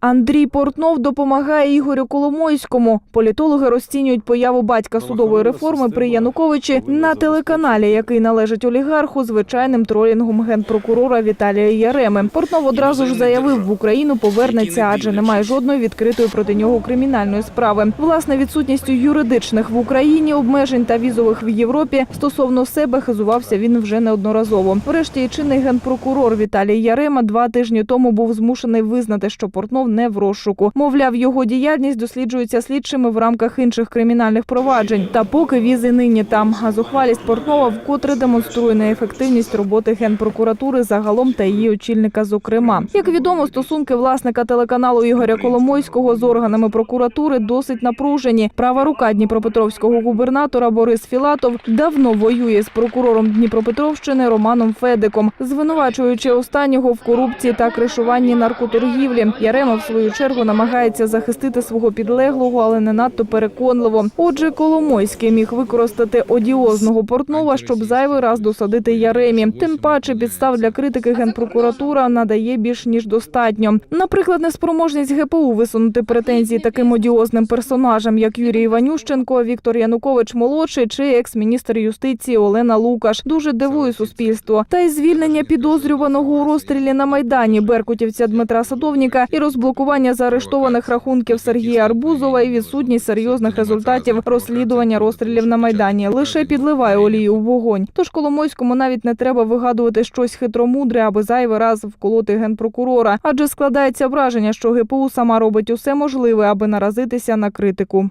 Андрій Портнов допомагає Ігорю Коломойському. Політологи розцінюють появу батька судової реформи при Януковичі на телеканалі, який належить олігарху, звичайним тролінгом генпрокурора Віталія Яреми. Портнов одразу ж заявив, в Україну повернеться, адже немає жодної відкритої проти нього кримінальної справи. Власне, відсутністю юридичних в Україні обмежень та візових в Європі стосовно себе хизувався він вже неодноразово. Врешті чинний генпрокурор Віталій Ярема два тижні тому був змушений визнати, що Портнов не в розшуку. Мовляв, його діяльність досліджується слідчими в рамках інших кримінальних проваджень. Та поки візи нині там. А зухвалість Портнова вкотре демонструє неефективність роботи генпрокуратури загалом та її очільника. Зокрема, як відомо, стосунки власника телеканалу Ігоря Коломойського з органами прокуратури досить напружені. Права рука Дніпропетровського губернатора Борис Філатов давно воює з прокурором Дніпропетровщини Романом Федиком, звинувачуючи останнього в корупції та кришуванні наркоторгівлі. Ярема в свою чергу намагається захистити свого підлеглого, але не надто переконливо. Отже, Коломойський міг використати одіозного портнова, щоб зайвий раз досадити Яремі. Тим паче підстав для критики генпрокуратура надає більш ніж достатньо. Наприклад, неспроможність ГПУ висунути претензії таким одіозним персонажам, як Юрій Іванющенко, Віктор Янукович молодший чи екс-міністр юстиції Олена Лукаш, дуже дивує суспільство. Та й звільнення підозрюваного у розстрілі на майдані беркутівця Дмитра Садовніка і розблокування заарештованих рахунків Сергія Арбузова і відсутність серйозних результатів розслідування розстрілів на майдані лише підливає олію в вогонь. Тож Коломойському навіть не треба вигадувати щось хитромудре, аби зайвий раз вколоти генпрокурора, адже складається враження, що ГПУ сама робить усе можливе, аби наразитися на критику.